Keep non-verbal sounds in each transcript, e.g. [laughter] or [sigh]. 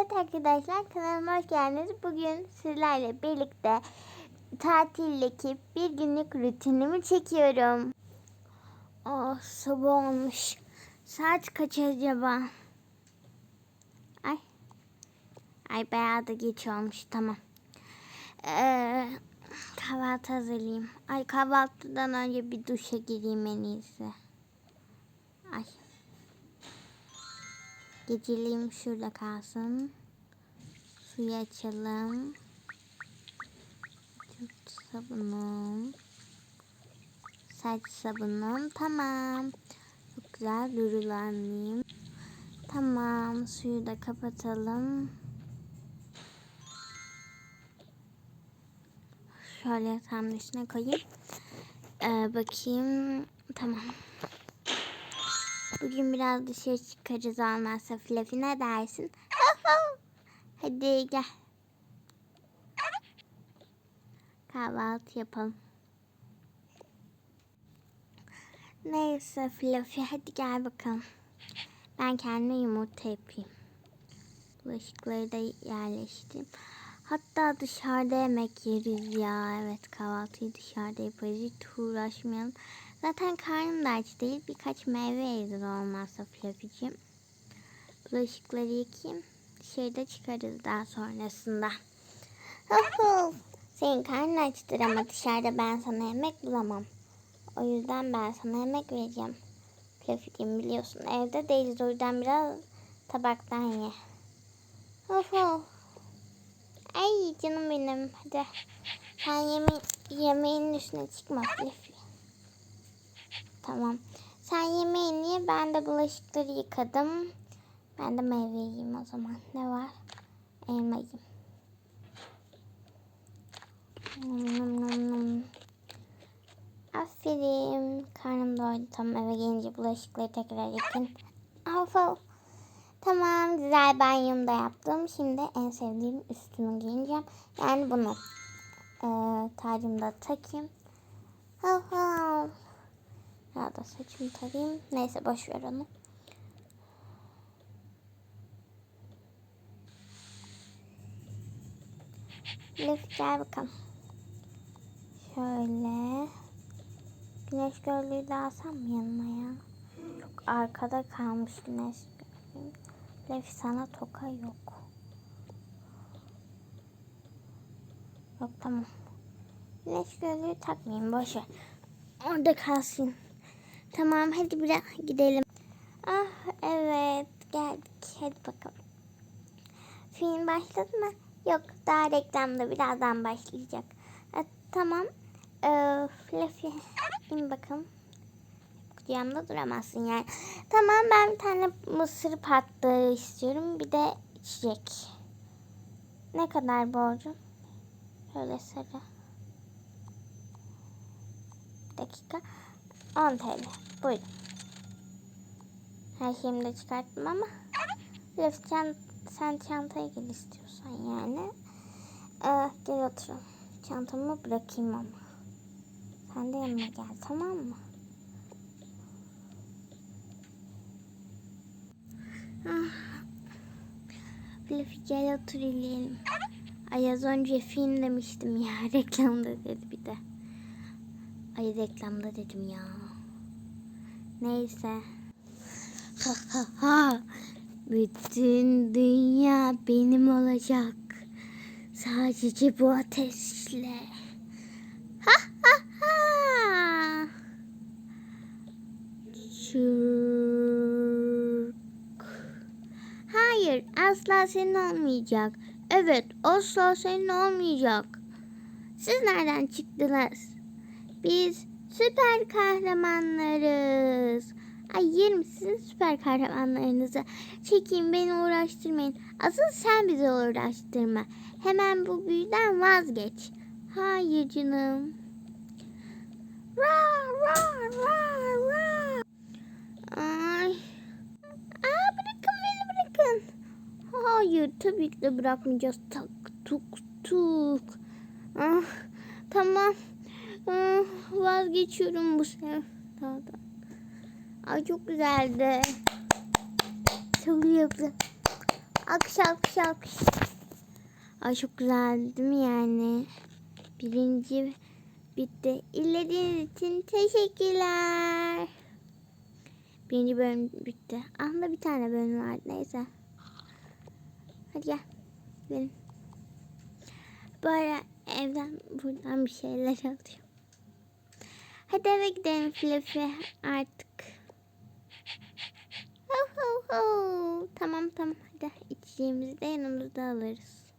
Evet arkadaşlar kanalıma hoş geldiniz. Bugün sizlerle birlikte tatildeki bir günlük rutinimi çekiyorum. Oh sabah olmuş. Saat kaç acaba? Ay. Ay bayağı da geç olmuş tamam. Ee, kahvaltı hazırlayayım. Ay kahvaltıdan önce bir duşa gireyim en iyisi. Ay. Geceliğim şurada kalsın. Suyu açalım. Vücut sabunum. Saç sabunum. Tamam. Çok güzel durulanmayayım. Tamam. Suyu da kapatalım. Şöyle tam üstüne koyayım. Ee, bakayım. Tamam. Bugün biraz dışarı çıkarız olmazsa Fluffy ne dersin? Hadi gel. Kahvaltı yapalım. Neyse Fluffy hadi gel bakalım. Ben kendime yumurta yapayım. Bulaşıkları da yerleştireyim. Hatta dışarıda yemek yeriz ya. Evet kahvaltıyı dışarıda yaparız. Hiç uğraşmayalım. Zaten karnım da aç değil. Birkaç meyve yedir olmazsa Fluffy'cim. Bulaşıkları yıkayayım. Dışarıda çıkarız daha sonrasında. Senin karnın açtır ama dışarıda ben sana yemek bulamam. O yüzden ben sana yemek vereceğim. Fluffy'cim biliyorsun evde değiliz. O yüzden biraz tabaktan ye. Huhu. Ay canım benim. Hadi. Sen yeme yemeğin üstüne çıkma Fluffy. Tamam. Sen yemeğini ye. Ben de bulaşıkları yıkadım. Ben de meyve yiyeyim o zaman. Ne var? Elma yiyeyim. Nom nom nom nom. Aferin. Karnım doydu. Tamam eve gelince bulaşıkları tekrar. Of of. Tamam güzel banyomu da yaptım. Şimdi en sevdiğim üstümü giyineceğim. Yani bunu. Ee, tacımı da takayım. Of of. Ya da saçımı tarayayım. Neyse boş ver onu. Elif gel bakalım. Şöyle. Güneş gözlüğü de alsam mı yanıma ya? Çok arkada kalmış güneş gözlüğü. Elif sana toka yok. Yok tamam. Güneş gözlüğü takmayayım boş ver. Orada kalsın. Tamam hadi biraz gidelim. Ah evet geldik. Hadi bakalım. Film başladı mı? Yok daha reklamda birazdan başlayacak. E, tamam. Ee, Fluffy in bakalım. Kucağımda duramazsın yani. Tamam ben bir tane mısır patlığı istiyorum. Bir de içecek. Ne kadar borcum? Şöyle sarı. Bir dakika. 10 TL. Buyurun. Her şeyimi de çıkarttım ama Lütfen sen, çantaya gel istiyorsan yani. Ee, gel oturalım. Çantamı bırakayım ama. Sen de yanıma gel tamam mı? Fluffy gel otur ileyelim. Ay az önce film demiştim ya. [laughs] Reklamda dedi bir de. Ay reklamda dedim ya. Neyse. Ha ha ha. Bütün dünya benim olacak. Sadece bu ateşle. Ha ha ha. Çırk. Hayır asla senin olmayacak. Evet asla senin olmayacak. Siz nereden çıktınız? Biz süper kahramanlarız. Ay yerim sizin süper kahramanlarınızı. Çekin beni uğraştırmayın. Asıl sen bizi uğraştırma. Hemen bu büyüden vazgeç. Hayır canım. Ra ra ra ra. Ay. Aa, bırakın bırakın. Hayır tabii ki de bırakmayacağız. Tak tuk tuk. Ah, tamam. Ah, vazgeçiyorum bu sevdadan. Ay çok güzeldi. Çok yaptı. Alkış alkış alkış. Ay çok güzel değil mi yani? Birinci bitti. İzlediğiniz için teşekkürler. Birinci bölüm bitti. Aslında bir tane bölüm vardı neyse. Hadi gel. Gidelim. Böyle evden buradan bir şeyler [laughs] alıyorum. Hadi eve gidelim Fluffy artık. Ho ho ho. Tamam tamam hadi içeceğimizi de yanımızda alırız.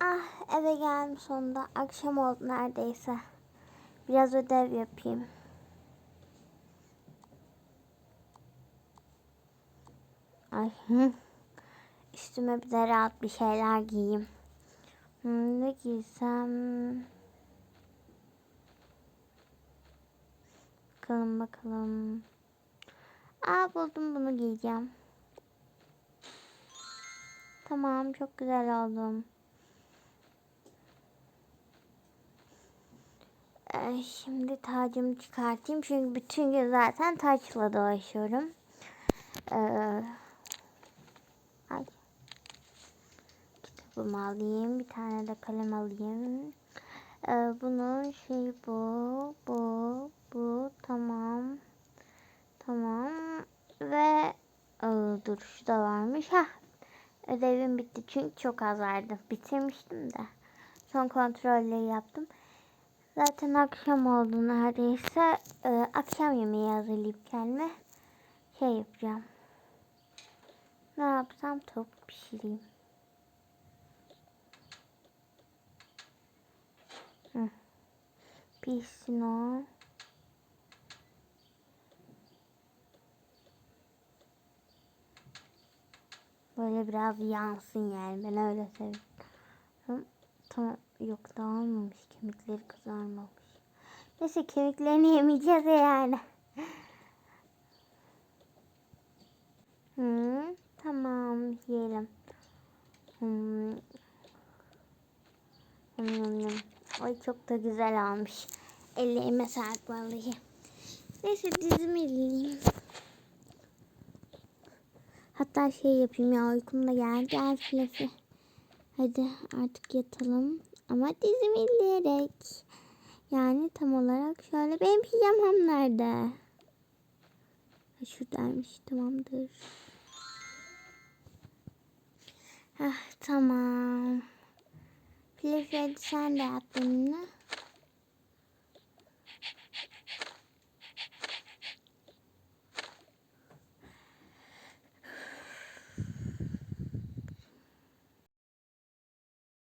Ah eve geldim sonunda. Akşam oldu neredeyse. Biraz ödev yapayım. Ay hı. Üstüme bir de rahat bir şeyler giyeyim. Ne giysem? Bakalım bakalım. Aa buldum bunu giyeceğim. Tamam çok güzel oldum. Ee, şimdi tacımı çıkartayım çünkü bütün gün zaten taçla dolaşıyorum. Ee, Kitabımı alayım. Bir tane de kalem alayım. Ee, bunun şey bu, bu, bu. Tamam. Tamam. Ve Aa, dur şu da varmış. ha Ödevim bitti çünkü çok az vardı. Bitirmiştim de. Son kontrolleri yaptım. Zaten akşam oldu neredeyse. Ee, akşam yemeği hazırlayıp kendime şey yapacağım. Ne yapsam tavuk pişireyim. Pişsin o. Böyle biraz yansın yani. Ben öyle seviyorum. Tamam. Yok dağılmamış. Kemikleri kızarmamış. Neyse kemiklerini yemeyeceğiz yani. Hı, tamam yiyelim. Hmm. Hmm. Ay çok da güzel olmuş. Ellerime sağlık vallahi. Neyse dizimi izleyeyim. Hatta şey yapayım ya uykum da geldi. Gel Fluffy. Hadi artık yatalım. Ama dizimi izleyerek. Yani tam olarak şöyle benim pijamam nerede? Şuradaymış tamamdır. Ah tamam. Hadi sen de yat benimle.